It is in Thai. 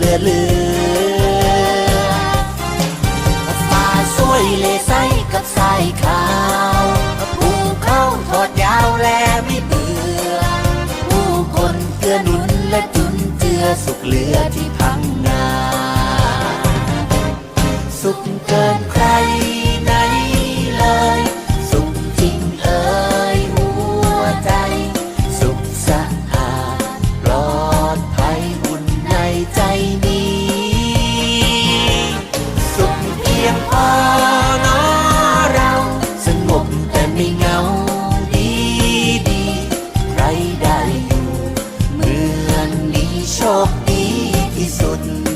เลือเลือกัาสวยเลใสกับไซขาวผู้เข้าทอดยาวแลไม่เบื่อ ผู้คนเกื้อหนุนและจุนเจือสุขเหลือที่พังงา สุขเกินใคร คดีที่สุด